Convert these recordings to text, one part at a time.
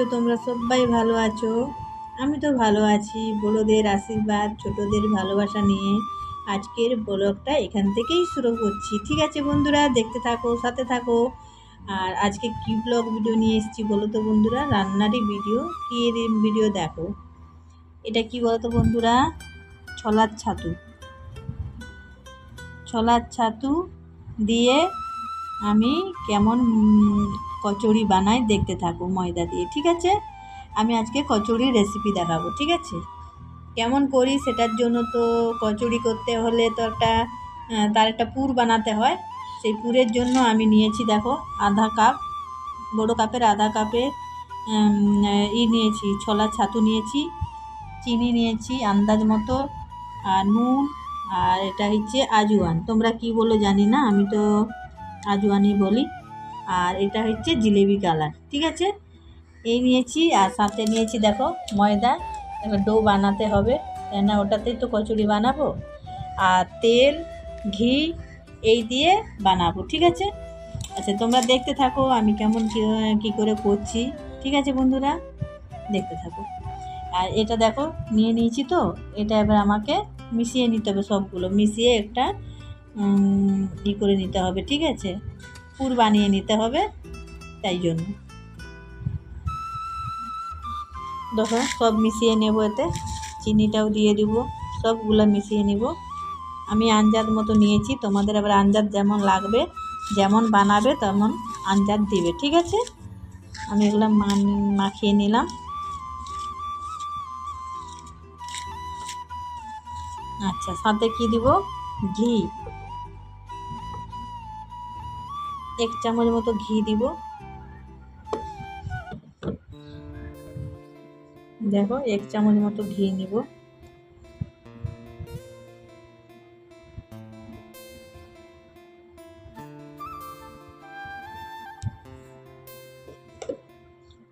আছো তোমরা সবাই ভালো আছো? আমি তো ভালো আছি। বড়োদের আশীর্বাদ, ছোটদের ভালোবাসা নিয়ে আজকের ব্লগটা এখান থেকেই শুরু করছি। ঠিক আছে বন্ধুরা, দেখতে থাকো, সাথে থাকো। আর আজকে কী ব্লগ ভিডিও নিয়ে এসেছি বলো তো বন্ধুরা? রান্নারই ভিডিও, কী ভিডিও দেখো? এটা কি বলো তো বন্ধুরা? ছলার ছাতু। ছলার ছাতু দিয়ে আমি কেমন কচুরি বানাই, দেখতে থাকো ময়দা দিয়ে, ঠিক আছে? আমি আজকে কচুরির রেসিপি দেখাবো, ঠিক আছে? কেমন করি সেটার জন্য তো কচুরি করতে হলে তো একটা তার একটা পুর বানাতে হয়। সেই পুরের জন্য আমি নিয়েছি, দেখো, আধা কাপ, বড়ো কাপের আধা কাপে ই নিয়েছি, ছোলার ছাতু নিয়েছি, চিনি নিয়েছি আন্দাজ মতো, আর নুন, আর এটা হচ্ছে আজওয়ান। তোমরা কি বলো জানি না, আমি তো আজওয়ানই বলি। আর এটা হচ্ছে জিলেবি কালার, ঠিক আছে? এই নিয়েছি আর সাথে নিয়েছি দেখো ময়দা, এবার ডো বানাতে হবে কেননা ওটাতেই তো কচুরি বানাবো? আর তেল, ঘি, এই দিয়ে বানাবো, ঠিক আছে? আচ্ছা তোমরা দেখতে থাকো আমি কেমন কী- করে করছি, ঠিক আছে বন্ধুরা? দেখতে থাকো। আর এটা দেখো, নিয়ে নিয়েছি তো, এটা এবার আমাকে মিশিয়ে নিতে হবে সবগুলো, মিশিয়ে একটা ই করে নিতে হবে, ঠিক আছে? পুর বানিয়ে নিতে হবে, তাই জন্য। দেখো, সব মিশিয়ে নেব এতে। চিনিটাও দিয়ে দিব, সবগুলো মিশিয়ে নিব। আমি আঞ্জাদ মতো নিয়েছি, তোমাদের আবার আঞ্জাদ যেমন লাগবে, যেমন বানাবে তেমন আঞ্জাদ দিবে, ঠিক আছে? আমি এগুলো মাখিয়ে নিলাম। আচ্ছা সাথে কি দিব? ঘি। এক চামচ মতো ঘি দিব। দেখো, এক চামচ মতো ঘি নিব।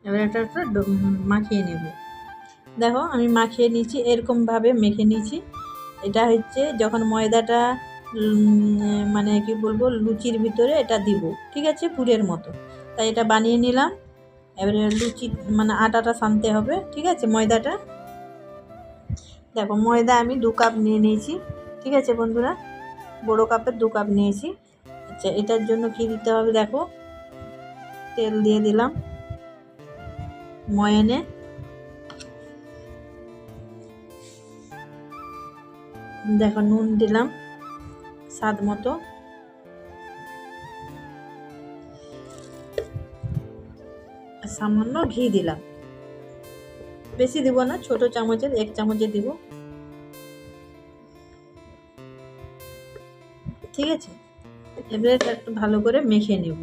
এবার এটা একটা মাখিয়ে নেব। দেখো, আমি মাখিয়ে নিয়েছি, এরকমভাবে মেখে নিয়েছি। এটা হচ্ছে যখন ময়দাটা মানে কি বলব, লুচির ভিতরে এটা দিব, ঠিক আছে? পুরের মতো। তাই এটা বানিয়ে নিলাম। এবারে লুচি মানে আটাটা সানতে হবে, ঠিক আছে? ময়দাটা। দেখো, ময়দা আমি দু কাপ নিয়ে নিয়েছি, ঠিক আছে বন্ধুরা? বড়ো কাপের দু কাপ নিয়েছি। আচ্ছা এটার জন্য কি দিতে হবে দেখো? তেল দিয়ে দিলাম। ময়নে। দেখো, নুন দিলাম। স্বাদ মতো। সামান্য ঘি দিলাম। বেশি দিব না, ছোট চামচের, এক চামচে দিব। ঠিক আছে? এবারে একটু ভালো করে মেখে নেব।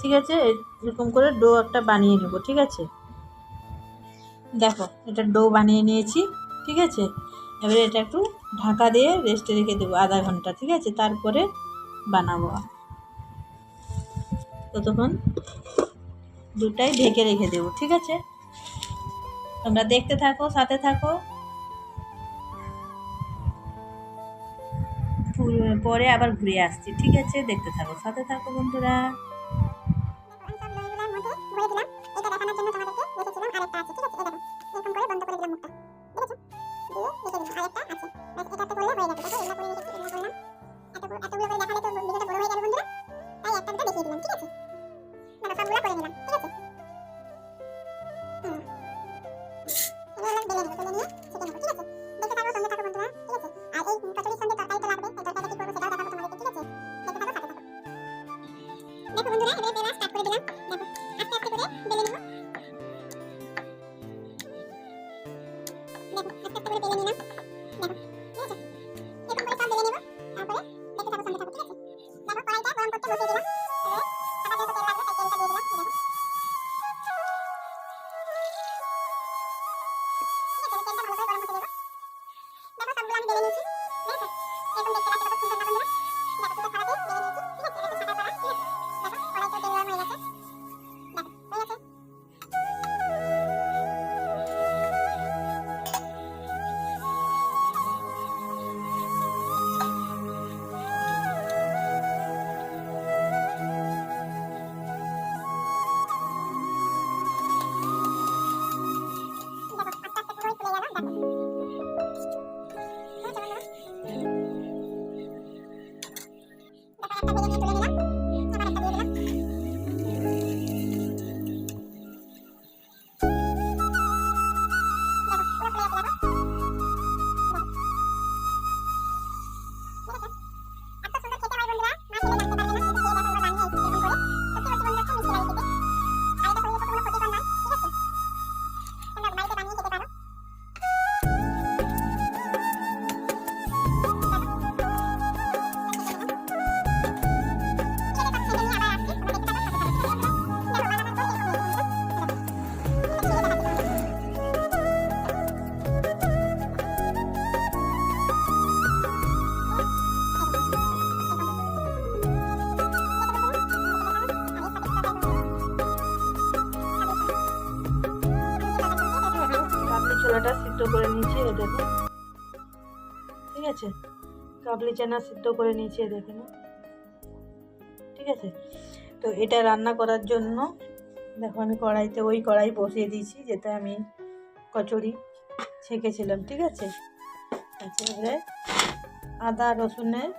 ঠিক আছে? এরকম করে ডো একটা বানিয়ে নেব, ঠিক আছে? দেখো এটা ডো বানিয়ে নিয়েছি, ঠিক আছে? এবারে এটা একটু ঢাকা দিয়ে রেস্টে রেখে দেবো আধা ঘণ্টা, ঠিক আছে? তারপরে বানাবো। ততক্ষণ দুটাই ঢেকে রেখে দেবো, ঠিক আছে? তোমরা দেখতে থাকো, সাথে থাকো। পরে আবার ঘুরে আসছি, ঠিক আছে? দেখতে থাকো, সাথে থাকো বন্ধুরা। দেখো আস্তে আস্তে করে বেলে নিলাম দেখো এ দেখো ঠিক আছে? কাবলি চানা সিদ্ধ করে নিয়েছি দেখে নাও। ঠিক আছে? তো এটা রান্না করার জন্য দেখো আমি কড়াইতে ওই কড়াই বসিয়ে দিয়েছি, যেটা আমি কচুরি ছেঁকেছিলাম, ঠিক আছে? আচ্ছা আদা, রসুনের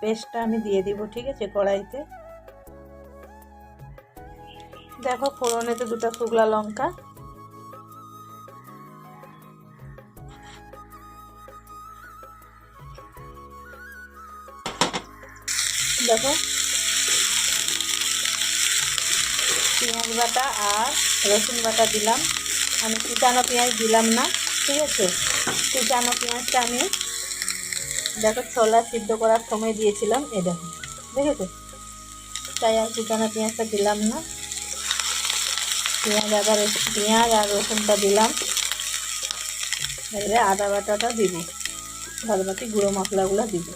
পেস্টটা আমি দিয়ে দিব, ঠিক আছে, কড়াইতে। দেখো ফোড়নেতে দুটো শুকলা লঙ্কা দেখো। পেঁয়াজ বাটা আর রসুন বাটা দিলাম। আমি কুচানো পেঁয়াজ দিলাম না, ঠিক আছে? কুচানো পেঁয়াজটা আমি দেখো ছোলা সিদ্ধ করার সময় দিয়েছিলাম এ দেখো, দেখেছ? তাই আর কুচানো পেঁয়াজটা দিলাম না। পেঁয়াজ আদা পেঁয়াজ আর রসুনটা দিলাম। এবারে আদা বাটাটা দিব বাকি গুঁড়ো মশলাগুলো দিব।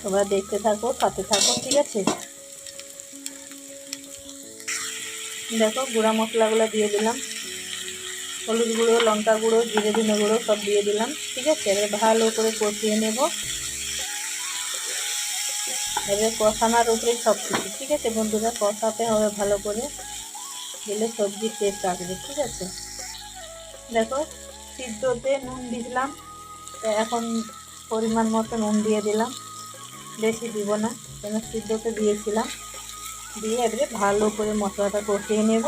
তোমরা দেখতে থাকো, সাথে থাকো, ঠিক আছে? দেখো, গুঁড়া মশলাগুলো দিয়ে দিলাম। হলুদ গুঁড়ো, লঙ্কা গুঁড়ো, জিরে ধনে গুঁড়ো সব দিয়ে দিলাম, ঠিক আছে? এবার ভালো করে কষিয়ে নেব। এবারে কষানোর উপরে সব কিছু, ঠিক আছে? বন্ধুরা, কষাতে হবে ভালো করে। দিলে সবজির টেস্ট আসবে, ঠিক আছে? দেখো, সিদ্ধতে নুন দিলাম। এখন পরিমাণ মতো নুন দিয়ে দিলাম। বেশি দিব না। কেন সিদ্ধতে দিয়েছিলাম। দিয়ে এবারে ভালো করে মশলাটা কষিয়ে নেব।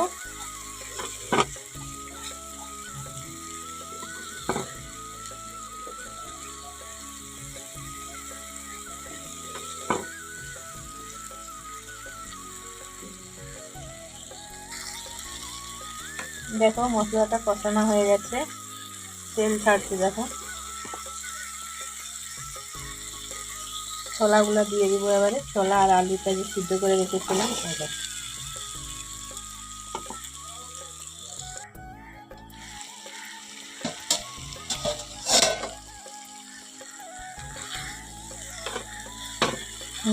দেখো মশলাটা কষানো হয়ে গেছে। তেল ছাড়ছে দেখো। ছোলাগুলো দিয়ে দিব এবারে। ছোলা আর আলুটা যে সিদ্ধ করে রেখেছিলাম ওটা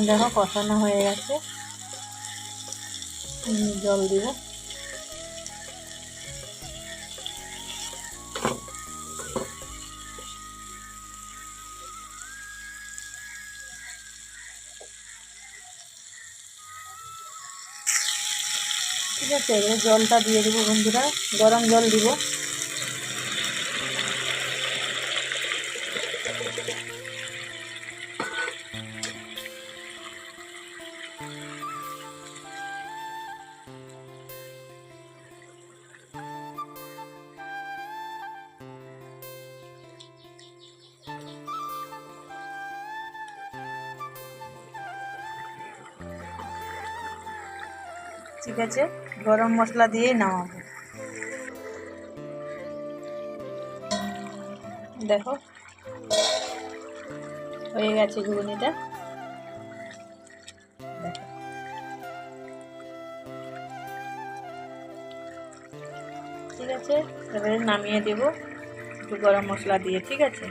দেখো। কষানো হয়ে গেছে। জল দিব। আছে এবারে জলটা দিয়ে দেবো বন্ধুরা গরম জল দিব। ঠিক আছে? গরম মশলা দিয়ে নামাবো। দেখো। হয়ে গেছে ঘুগনিটা। ঠিক আছে? এবারে নামিয়ে দেব। একটু গরম মশলা দিয়ে, ঠিক আছে?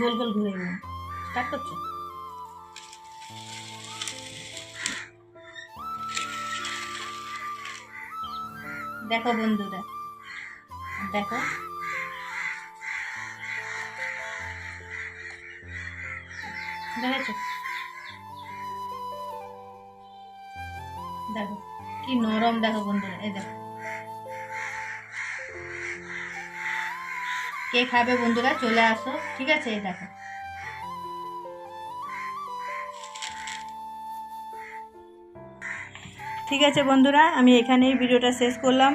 গোল গোল ঘুরে নিলাম স্টার্ট করছ? দেখো বন্ধুরা, দেখো। দেখেছ? দেখো, কি নরম দেখো বন্ধুরা, এই দেখো। কে খাবে বন্ধুরা? চলে আসো। ঠিক আছে দেখো। ঠিক আছে বন্ধুরা, আমি এখানেই ভিডিওটা শেষ করলাম।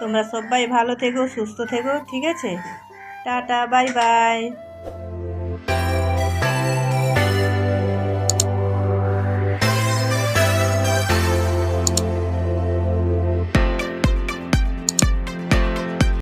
তোমরা সবাই ভালো থেকো, সুস্থ থেকো, ঠিক আছে? Tata, bye bye.